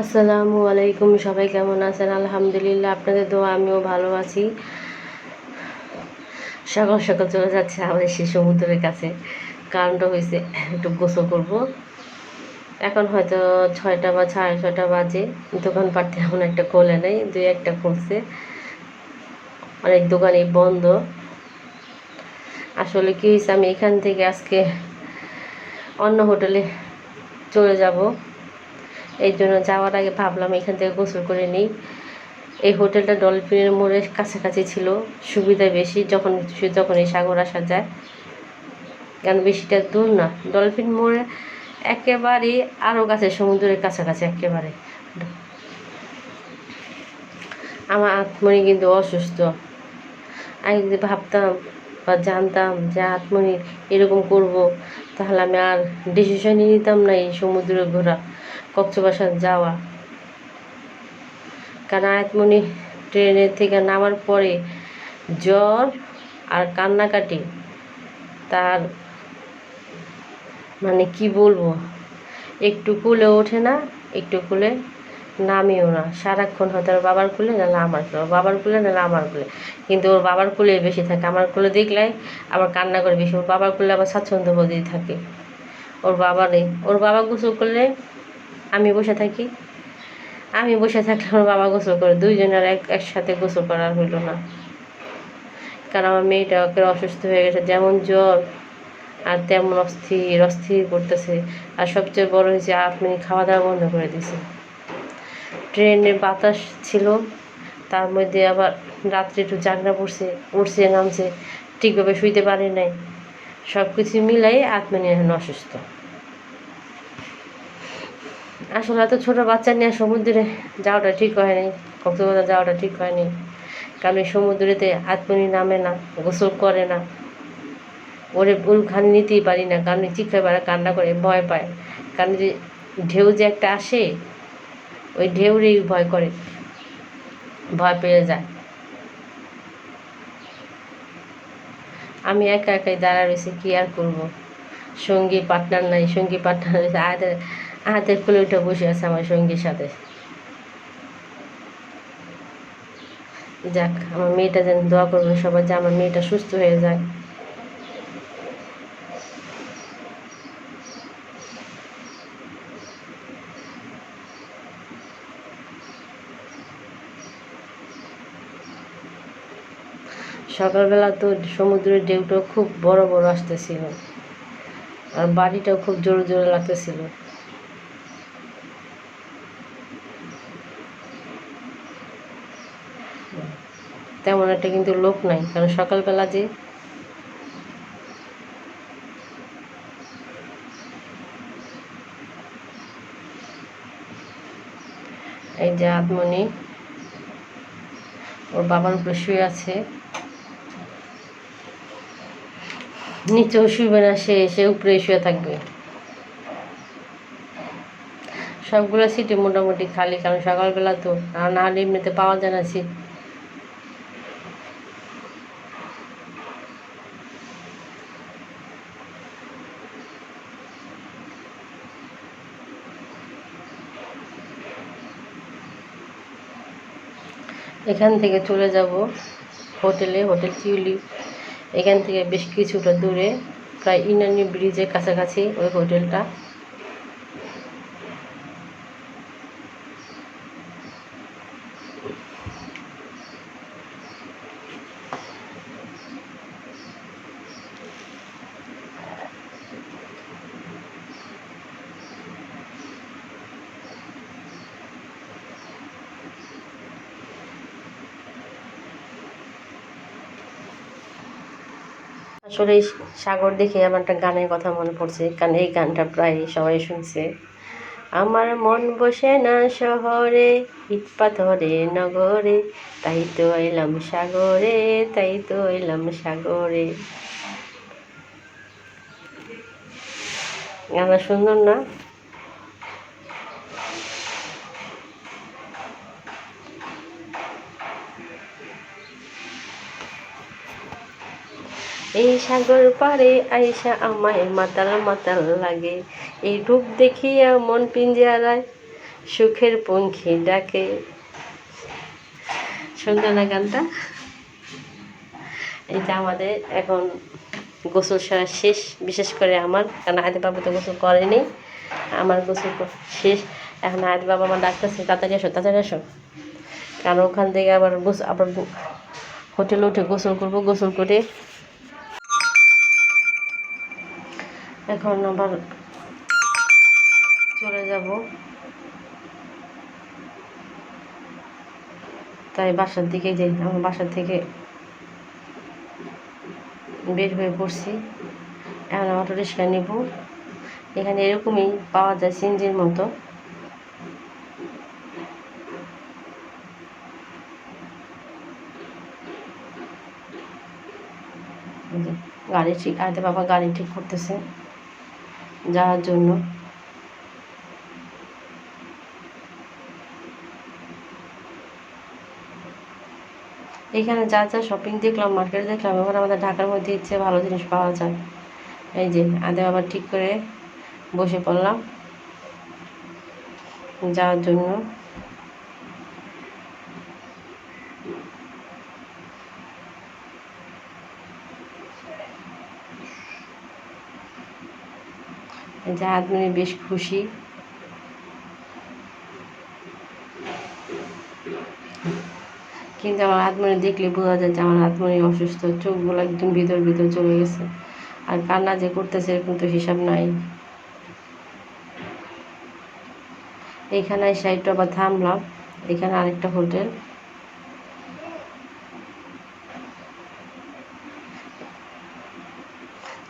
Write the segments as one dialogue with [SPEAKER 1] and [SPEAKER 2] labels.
[SPEAKER 1] আসসালামু আলাইকুম, সবাই কেমন আছেন? আলহামদুলিল্লাহ, আপনাদের দোয়া, আমিও ভালো আছি। সকাল সকাল চলে যাচ্ছে আমাদের সেই সমুদ্রের কাছে। কারণটা হয়েছে, একটু গোসল করব। এখন হয়তো ছয়টা বা সাড়ে ছয়টা বাজে। দোকানপাট তেমন একটা খোলে নেই, দুই একটা খুলছে। অনেক দোকানই বন্ধ। আসলে কি হয়েছে, আমি এখান থেকে আজকে অন্য হোটেলে চলে যাব। এই জন্য যাওয়ার আগে ভাবলাম এখান থেকে গোসল করে নিই। এই হোটেলটা ডলফিনের মোড়ের কাছাকাছি ছিল, সুবিধা বেশি যখন যখন এই সাগর আসা যায়। কারণ বেশিটা দূর না, ডলফিন মোড়ে একেবারে আরও কাছে সমুদ্রের কাছাকাছি একেবারে। আমার আত্মনি কিন্তু অসুস্থ। আমি যদি ভাবতাম বা জানতাম যে আত্মনি এরকম করব, তাহলে আমি আর ডিসিশনই নিতাম না এই সমুদ্রে ঘোরা। কক্সবাজার যাওয়া। কারণ আয়াতমণি ট্রেনের থেকে নামার পরে জ্বর আর কান্নাকাটি, তার মানে কি বলব? একটু কুলে ওঠে না, একটু কুলে নামেও না। সারাক্ষণ হয়তো ওর বাবার কুলে নাহলে আমার কুলে বাবার কুলে নাহলে আমার কুলে। কিন্তু ওর বাবার কুলে বেশি থাকে। আমার কুলে দেখলে আবার কান্না করে বেশি। ওর বাবার কুলে আবার স্বাচ্ছন্দ্য বোধই থাকে। ওর বাবা নেই। ওর বাবা গোসল করলে আমি বসে থাকি। আমি বসে থাকলে আমার বাবা গোসল করে, দুইজনের এক একসাথে গোসল করার হইল না। কারণ আমার মেয়েটা ওকে অসুস্থ হয়ে গেছে, যেমন জ্বর আর তেমন অস্থির অস্থির করতেছে। আর সবচেয়ে বড় হয়েছে, আপনি খাওয়া দাওয়া বন্ধ করে দিছে ট্রেনের বাতাস ছিল, তার মধ্যে আবার রাত্রে একটু জাগনা পড়ছে উঠছে নামছে, ঠিকভাবে শুইতে পারে নাই। সব কিছু মিলাই আত্মনি এখন অসুস্থ। আসলে এত ছোটো বাচ্চা নিয়ে সমুদ্রে যাওয়াটা ঠিক হয়নি, কক্সবাজার যাওয়াটা ঠিক হয়নি। কারণ এই সমুদ্রেতে আত্মনি নামে না, গোসল করে না। ওরে উলখানি নিতেই পারি না, কারণ চিৎকার পারে কান্না করে ভয় পায়। কারণ যে ঢেউ যে একটা আসে, ওই ঢেউরেই ভয় করে, ভয় পেয়ে যায়। আমি একা একাই দাঁড়া রয়েছি, কি আর করব? সঙ্গী পার্টনার নাই, সঙ্গী পার্টনার রয়েছে হাতের কোলে উঠে বসে আছে আমার সঙ্গীর সাথে। যাক, আমার মেয়েটা যেন দোয়া করবে সবাই যে আমার মেয়েটা সুস্থ হয়ে যায়। সকালবেলা তো সমুদ্রের ঢেউটাও খুব বড় বড় আসতেছিল। আর বাড়িটাও খুব জোরে জোরে লাগতেছিল। তেমন একটা কিন্তু লোক নাই, কারণ সকালবেলা যে এই যে আদমনি, ওর বাবার উপরে শুয়ে আছে। নিচেও শুইবে না, সে সে উপরে শুয়ে থাকবে। সবগুলো সিটে মোটামুটি খালি, কারণ সকালবেলা তো আর না এমনিতে পাওয়া যায় না সিট। এখান থেকে চলে যাব হোটেলে, হোটেল টিউলিপ এখান থেকে বেশ কিছুটা দূরে, প্রায় ইনানি ব্রিজের কাছাকাছি ওই হোটেলটা। আসলে সাগর দেখে আমার একটা গানের কথা মনে পড়ছে, কারণ এই গানটা প্রায় সবাই শুনছে। আমার মন বসে না শহরে, ইট পাথরে, নগরে, তাই তো এলাম সাগরে, তাই তো এলাম সাগরে। গানটা সুন্দর না? এই সাগর পারে আইসা আমায় মাতাল মাতাল লাগে। এই রূপ দেখিয়া মন পিঞ্জারায়, সুখের পঙ্খী ডাকে। সুন্দর না গানটা? এটা আমাদের এখন গোসল সারা শেষ, বিশেষ করে আমার, কারণ আয়তে বাবা তো গোসল করেনি। আমার গোসল শেষ। এখন আয়তে বাবা আমার ডাকতেছে, তাড়াতাড়ি আসো তাড়াতাড়ি আসো। কারণ ওখান থেকে আবার গোস আবার হোটেলে উঠে গোসল করব, গোসল করে এখন আবার চলে যাব। তাই বাসার দিকে যাই, আমার বাসার থেকে বের হয়ে পড়ছি। এখন অটো রিক্সা নেব। এখানে এরকমই পাওয়া যায় সিনজির মতো। গাড়ি ঠিক আয়তে বাবা, গাড়ি ঠিক করতেছে। যাওয়ার জন্য। এখানে যা যা শপিং দেখলাম মার্কেট দেখলাম, এবার আমাদের ঢাকার মধ্যে ইচ্ছে ভালো জিনিস পাওয়া যায়। এই যে, আদে আবার ঠিক করে বসে পড়লাম যাওয়ার জন্য। যে আদমি বেশ খুশি। কিন্তু আমার আত্মনি দেখলে বোঝা যায় যে আমার আত্মনি অসুস্থ। চোখগুলো একদম ভিতর ভিতর চলে গেছে। আর কান্না যে করতেছে এরকম তো হিসাব নাই। এইখানে এসে একটু আবার থামলাম। এখানে আরেকটা হোটেল।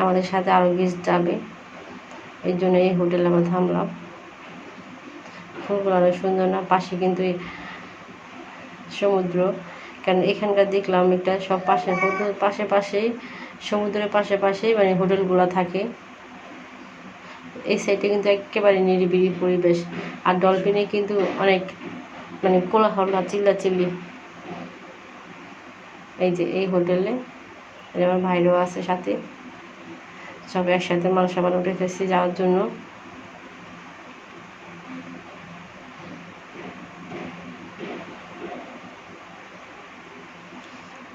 [SPEAKER 1] আমাদের সাথে আরও গেস্ট যাবে। এই জন্য এই হোটেলে আমরা থামলাম। ফুলগুলো অনেক সুন্দর না? পাশে কিন্তু সমুদ্র। কারণ এখানকার দেখলাম একটা সব পাশে হোটেল, পাশে পাশেই, সমুদ্রের পাশে পাশেই মানে হোটেলগুলো থাকে। এই সাইডে কিন্তু একেবারে নিরিবিলি পরিবেশ। আর ডলফিনে কিন্তু অনেক মানে কোলাহল না চিল্লাচিল্লি। এই যে এই হোটেলে আমার ভাইরাও আছে সাথে। সব একসাথে মানুষ আবার উঠেতেছি যাওয়ার জন্য।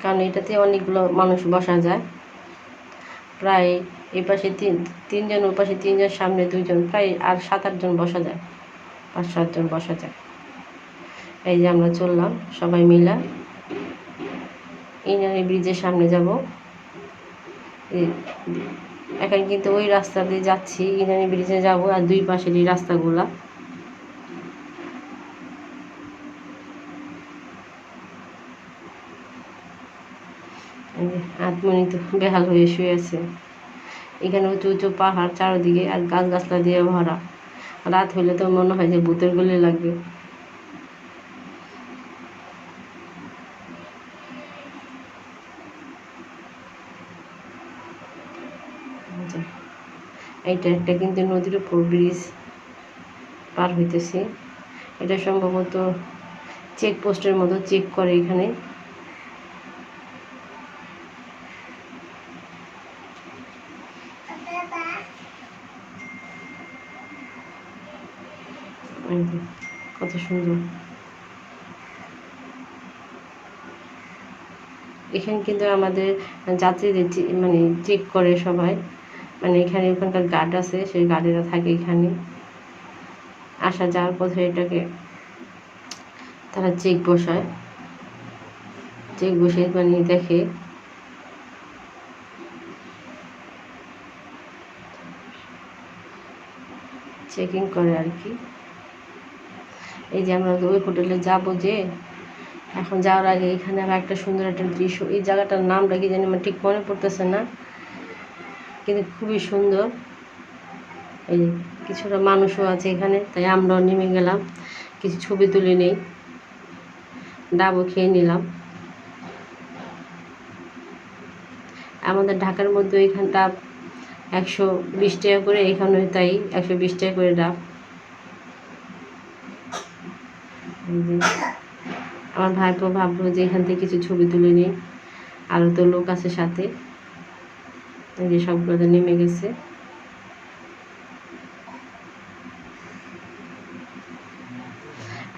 [SPEAKER 1] কারণ এটাতে অনেকগুলো মানুষ বসা যায়। প্রায় এই পাশে তিন, তিনজন, ওই পাশে তিনজন, সামনে দুইজন, প্রায় আর সাত, আটজন বসা যায়। পাঁচ, সাতজন বসা যায়। এই যে আমরা চললাম, সবাই মিলা। ইনারি ব্রিজের সামনে যাব। এখন কিন্তু ওই রাস্তা দিয়ে যাচ্ছি ইনানি ব্রিজে যাব আর দুই পাশের এই রাস্তাগুলা আত্মনি তো বেহাল হয়ে শুয়ে আছে। এখানে উঁচু উঁচু পাহাড় চারদিকে আর গাছ গাছলা দিয়ে ভরা। রাত হলে তো মনে হয় যে ভূতের গলি লাগবে এই যে, এইটা একটা কিন্তু নদীর উপর ব্রিজ পার হইতেছি। এটা সম্ভবত চেক পোস্টের মতো চেক করে এখানে। কত সুন্দর। এখানে কিন্তু আমাদের যাত্রীদের মানে চেক করে সবাই। মানে এখানে ওখানকার গার্ড আছে, সেই গার্ডেরা থাকে এখানে। আসা যাওয়ার পথে এটাকে তারা চেক বসায়। চেক বসে মানে দেখে। চেকিং করে আর কি। এই যে আমরা ওই হোটেলে যাব যে, এখন যাওয়ার আগে এখানে আবার একটা সুন্দর একটা দৃশ্য। এই জায়গাটার নামটা কি জানি আমার ঠিক মনে পড়তেছে না। কিন্তু খুবই সুন্দর। এই কিছুটা মানুষও আছে এখানে, তাই আমরাও নেমে গেলাম। কিছু ছবি তুলে নেই। ডাবও খেয়ে নিলাম। আমাদের ঢাকার মধ্যে ওইখানটা একশো বিশ টাকা করে এখানে তাই একশো বিশ টাকা করে ডাব। আমার ভাইপো ভাবলো যে এখান থেকে কিছু ছবি তুলে নিই। আরও তো লোক আছে সাথে। এই যে সবগুলোতে নেমে গেছে।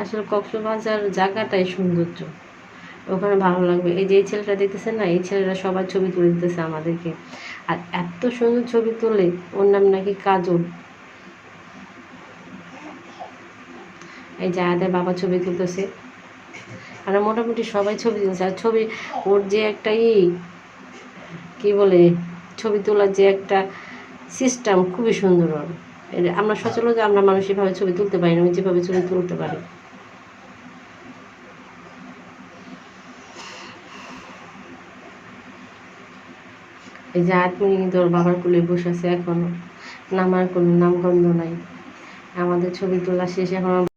[SPEAKER 1] আসলে কক্সবাজার জায়গাটাই সৌন্দর্য। ওখানে ভালো লাগবে। এই যে এই ছেলেটা দেখতেছেন না? এই ছেলেরা সবার ছবি তুলে দিতেছে আমাদেরকে। আর এত সুন্দর ছবি তোলে ওর নাম নাকি কাজল। এই যে বাবা ছবি তুলতেছে। আর মোটামুটি সবাই ছবি তুলছে। আর ছবি ওর যে একটা ই কি বলে ছবি তোলার যে একটা সিস্টেম খুবই সুন্দর। আমরা সচরাচর আমরা মানুষ এভাবে ছবি তুলতে পারি না আমি যেভাবে ছবি তুলতে পারি। এই যে আটমনি কিন্তু বাবার কুলে বসে আছে এখনও নামার কোনো নামগন্ধ নাই। আমাদের ছবি তোলা শেষ, এখন